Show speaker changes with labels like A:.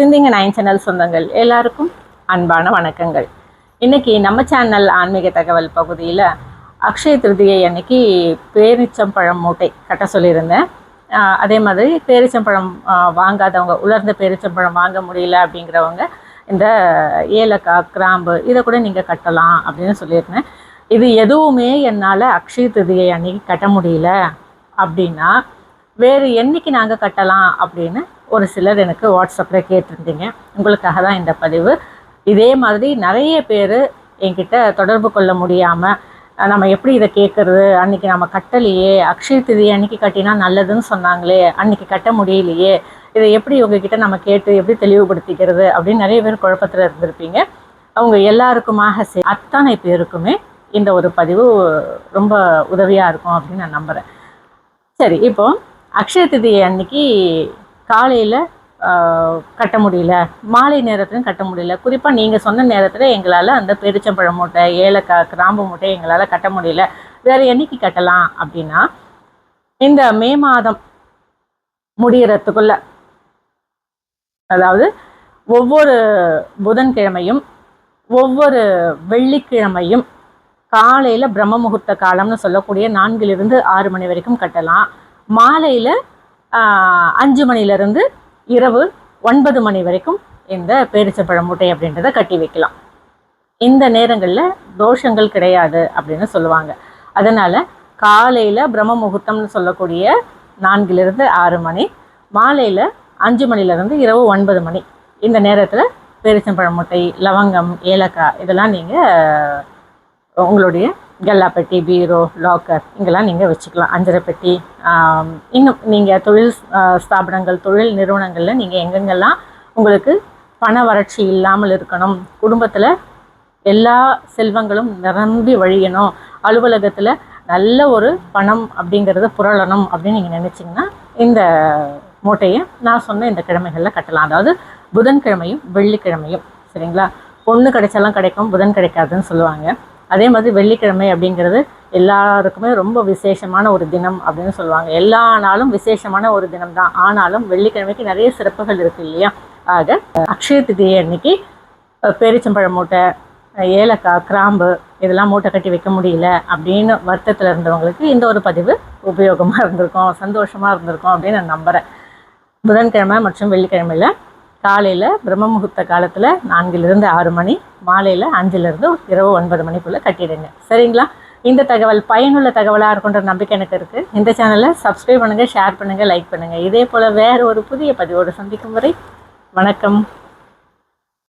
A: சிந்திங்க nine channel சொந்தங்கள். எல்லாருக்கும் அன்பான வணக்கங்கள். இன்னைக்கு நம்ம சேனல் ஆன்மீக தகவல் பகுதியில் அக்ஷய திருதியை அன்னைக்கு பேரிச்சம்பழம் மூட்டை கட்ட சொல்லியிருந்தேன். அதே மாதிரி பேரிச்சம்பழம் வாங்காதவங்க உலர்ந்த பேரிச்சம்பழம் வாங்க முடியல அப்படிங்கிறவங்க இந்த ஏலக்காய் கிராம்பு இதை கூட நீங்கள் கட்டலாம் அப்படின்னு சொல்லியிருந்தேன். இது எதுவுமே என்னால் அக்ஷய திருதியை அன்னைக்கு கட்ட முடியல அப்படின்னா வேறு என்னைக்கு நாங்கள் கட்டலாம் அப்படின்னு ஒரு சிலர் எனக்கு வாட்ஸ்அப்பில் கேட்டிருந்தீங்க. உங்களுக்காக தான் இந்த பதிவு. இதே மாதிரி நிறைய பேர் என்கிட்ட தொடர்பு கொள்ள முடியாமல் நம்ம எப்படி இதை கேட்குறது? அன்னைக்கு நம்ம கட்டலையே. அக்ஷய திதி அன்னைக்கு கட்டினா நல்லதுன்னு சொன்னாங்களே. அன்னைக்கு கட்ட முடியலையே. இதை எப்படி உங்ககிட்ட நம்ம கேட்டு எப்படி தெளிவுபடுத்திக்கிறது அப்படின்னு நிறைய பேர் குழப்பத்தில் இருந்திருப்பீங்க. அவங்க எல்லாருக்குமாக சே அத்தனை பேருக்குமே இந்த ஒரு பதிவு ரொம்ப உதவியாக இருக்கும் அப்படின்னு நான் நம்புகிறேன் சரி இப்போது அக்ஷய திதி அன்னைக்கு காலையில் கட்ட முடியல. மாலை நேரத்துலையும் கட்ட முடியல. குறிப்பாக நீங்கள் சொன்ன நேரத்தில் எங்களால் அந்த பெருச்சம்பழம் மூட்டை ஏலக்காய் கிராம்பு மூட்டை எங்களால் கட்ட முடியல. வேறு என்னைக்கு கட்டலாம் அப்படின்னா இந்த மே மாதம் முடியறதுக்குள்ள அதாவது ஒவ்வொரு புதன்கிழமையும் ஒவ்வொரு வெள்ளிக்கிழமையும் காலையில் பிரம்ம முகூர்த்த காலம்னு சொல்லக்கூடிய நான்கிலிருந்து ஆறு மணி வரைக்கும் கட்டலாம். மாலையில் அஞ்சு மணிலேருந்து இரவு ஒன்பது மணி வரைக்கும் இந்த பேரிச்சப்பழம் மூட்டை அப்படின்றத கட்டி வைக்கலாம். இந்த நேரங்களில் தோஷங்கள் கிடையாது அப்படின்னு சொல்லுவாங்க. அதனால் காலையில் பிரம்ம முகூர்த்தம்னு சொல்லக்கூடிய நான்கிலிருந்து ஆறு மணி மாலையில் அஞ்சு மணிலேருந்து இரவு ஒன்பது மணி இந்த நேரத்தில் பேரிச்சம்பழம் முட்டை லவங்கம் ஏலக்காய் இதெல்லாம் நீங்கள் உங்களுடைய கல்லா பெட்டி பீரோ லாக்கர் இங்கெல்லாம் நீங்கள் வச்சுக்கலாம். அஞ்சரை பெட்டி இன்னும் நீங்கள் தொழில் ஸ்தாபனங்கள் தொழில் நிறுவனங்களில் நீங்கள் எங்கெங்கெல்லாம் உங்களுக்கு பண வறட்சி இல்லாமல் இருக்கணும் குடும்பத்தில் எல்லா செல்வங்களும் நிரம்பி வழியணும் அலுவலகத்தில் நல்ல ஒரு பணம் அப்படிங்கிறது புரளணும் அப்படின்னு நீங்கள் நினச்சிங்கன்னா இந்த மூட்டையை நான் சொன்ன இந்த கிழமைகளில் கட்டலாம். அதாவது புதன்கிழமையும் வெள்ளிக்கிழமையும் சரிங்களா? பொண்ணு கிடைச்சாலும் கிடைக்கும் புதன் கிடைக்காதுன்னு சொல்லுவாங்க. அதே மாதிரி வெள்ளிக்கிழமை அப்படிங்கிறது எல்லாருக்குமே ரொம்ப விசேஷமான ஒரு தினம் அப்படின்னு சொல்லுவாங்க. எல்லா நாளும் விசேஷமான ஒரு தினம் தான் ஆனாலும் வெள்ளிக்கிழமைக்கு நிறைய சிறப்புகள் இருக்கு இல்லையா? ஆக அக்ஷய திதியை அன்னைக்கு பேரிச்சம்பழம் மூட்டை ஏலக்காய் கிராம்பு இதெல்லாம் மூட்டை கட்டி வைக்க முடியல அப்படின்னு வருத்தத்தில் இருந்தவங்களுக்கு இந்த ஒரு பதிவு உபயோகமாக இருந்திருக்கும் சந்தோஷமாக இருந்திருக்கும் அப்படின்னு நான் நம்புகிறேன் புதன்கிழமை மற்றும் வெள்ளிக்கிழமையில் காலையில் பிரம்ம முகூர்த்த காலத்தில் நான்கிலிருந்து ஆறு மணி மாலையில் அஞ்சுலேருந்து இரவு ஒன்பது மணிக்குள்ளே கட்டிடுங்க. சரிங்களா? இந்த தகவல் பயனுள்ள தகவலாக இருக்குன்ற நம்பிக்கை எனக்கு இருக்குது இந்த சேனலை சப்ஸ்கிரைப் பண்ணுங்கள் ஷேர் பண்ணுங்கள் லைக் பண்ணுங்கள் இதே போல் வேறு ஒரு புதிய பதிவோடு சந்திக்கும் வரை வணக்கம்.